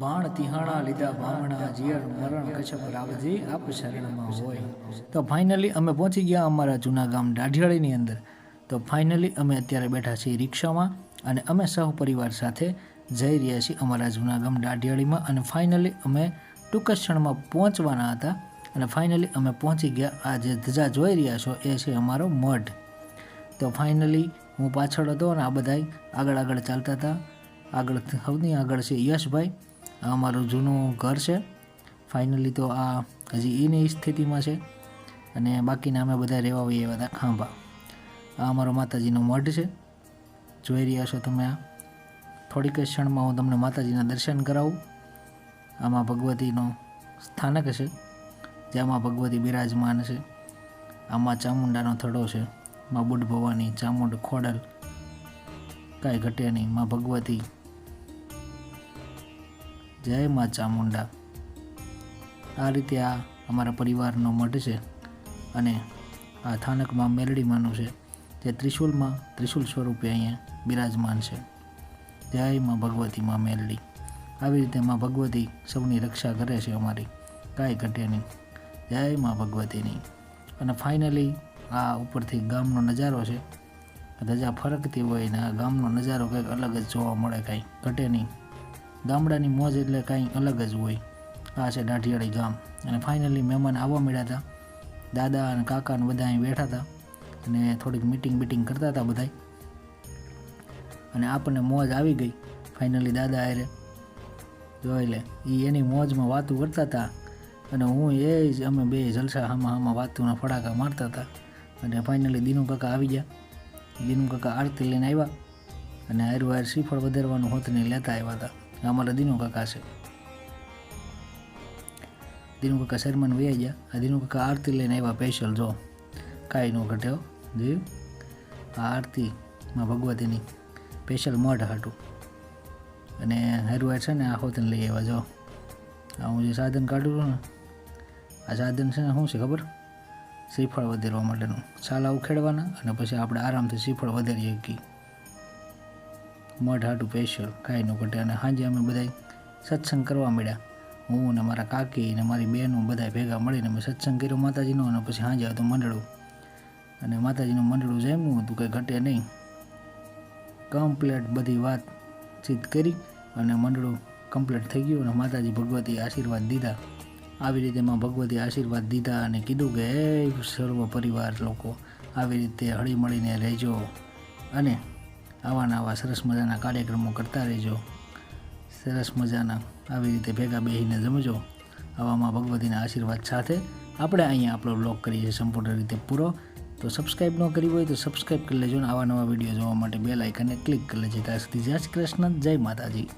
બાણ તિહાણા લીધા બામણા જીયર મરણ કચ્છપ રાવજી આપ શરણમાં હોય. તો ફાઇનલી અમે પહોંચી ગયા અમારા જૂના ગામ દાઢિયાળીની અંદર. તો ફાઇનલી અમે અત્યારે બેઠા છીએ રિક્ષામાં અને અમે સહપરિવાર સાથે જઈ રહ્યા છીએ અમારા જૂના ગામ દાઢિયાળીમાં અને ફાઇનલી અમે ટૂંક ક્ષણમાં પહોંચવાના હતા અને ફાઇનલી અમે પહોંચી ગયા. આ જે ધજા જોઈ રહ્યા છો એ છે અમારો મઢ. તો ફાઇનલી હું પાછળ હતો અને આ બધાય આગળ આગળ ચાલતા હતા. આગળ સૌની આગળ છે યશભાઈ. આ અમારું જૂનું ઘર છે. ફાઇનલી તો આ હજી એની સ્થિતિમાં છે. અને બાકીના અમે બધા રહેવા હોઈએ એવા હતા. ખાંભા આ અમારો માતાજીનો મઢ છે. જોઈ રહ્યા છો તમે આ. થોડીક ક્ષણમાં હું તમને માતાજીના દર્શન કરાવું. આમાં ભગવતીનો સ્થાનક છે. જેમાં ભગવતી બિરાજમાન છે. આમાં ચામુંડાનો થડો છે. માં બુઢ ભવાની, ચામુંડ ખોડલ, કાંઈ ઘટે નહીં, માં ભગવતી. જય માં ચામુંડા. આ રીતે આ અમારા પરિવારનો મઠ છે અને આ સ્થાનકમાં મેલડીમાંનું છે, જે ત્રિશુલમાં ત્રિશુલ સ્વરૂપે અહીંયા બિરાજમાન છે. જય માં ભગવતી, માં મેલડી. આવી રીતે માં ભગવતી સૌની રક્ષા કરે છે અમારી, કાંઈ ઘટે નહીં. જય માં ભગવતીની. અને ફાઇનલી આ ઉપરથી ગામનો નજારો છે. ધજા ફરકતી હોય ને આ ગામનો નજારો કંઈક અલગ જ જોવા મળે કાંઈ ઘટે નહીં. ગામડાની મોજ એટલે કાંઈ અલગ જ હોય. આ છે દાઢિયાળી ગામ. અને ફાઇનલી મહેમાન આવવા મળ્યા હતા. દાદા અને કાકા અને બધા અહીં બેઠા હતા. અને થોડીક મીટિંગ બીટિંગ કરતા હતા બધાય. અને આપણને મોજ આવી ગઈ. ફાઇનલી દાદા આરે જોઈ લે એ એની મોજમાં વાતું કરતા હતા. અને હું એ જ અમે બે જલસા હામાં હામાં વાતુના ફડાકા મારતા હતા. અને ફાઇનલી દિનુ કાકા આવી ગયા. દિનુ કાકા આરતી લઈને આવ્યા અને હારું શ્રીફળ વધારવાનું હોતને લેતા આવ્યા હતા. અમારા દિનુ કાકા છે. દીનુ કાકા શેરમાન વૈયા ગયા. આ દિનુ કાકા આરતી લઈને આવ્યા સ્પેશિયલ જો. કાંઈ ન ઘટ્યો જોયું? આ આરતીમાં ભગવતીની સ્પેશિયલ મઢ હતું અને હારું છે ને આ હોતને લઈ આવ્યા, જો. આ હું જે સાધન કાઢું છું ને, આ સાધન છે ને શું છે ખબર? શ્રીફળ વધારવા માટેનું છાલા ઉખેડવાના અને પછી આપણે આરામથી શ્રીફળ વધારીએ કી મઢ હાટું પેશર કાંઈ ન ઘટે અને સાંજે અમે બધા સત્સંગ કરવા મળ્યા હું અને મારા કાકી અને મારી બહેનો બધા ભેગા મળીને અમે સત્સંગ કર્યો માતાજીનો અને પછી સાંજે હતું મંડળું. અને માતાજીનું મંડળું જેમનું હતું કંઈ ઘટે નહીં. કમ્પ્લેટ બધી વાતચીત કરી અને મંડળું કમ્પ્લીટ થઈ ગયું અને માતાજી ભગવતી આશીર્વાદ દીધા. આવી રીતે માં ભગવતી આશીર્વાદ દીધા અને કીધું કે સર્વ પરિવાર લોકો, આવી રીતે હળીમળીને રહેજો અને આવા નવા સરસ મજાના કાર્યક્રમો કરતા રહેજો. સરસ મજાના આવી રીતે ભેગા બેસીને જમજો. આવામાં ભગવતીના આશીર્વાદ સાથે આપણે અહીંયા આપણો બ્લોગ કરીએ સંપૂર્ણ રીતે પૂરો. તો સબસ્ક્રાઈબ ન કરી હોય તો સબસ્ક્રાઈબ કરી લેજો અને આવા નવા વીડિયો જોવા માટે બે લાઇકને ક્લિક કરી લેજો. ત્યાં સુધી જય શ્રી કૃષ્ણ, જય માતાજી.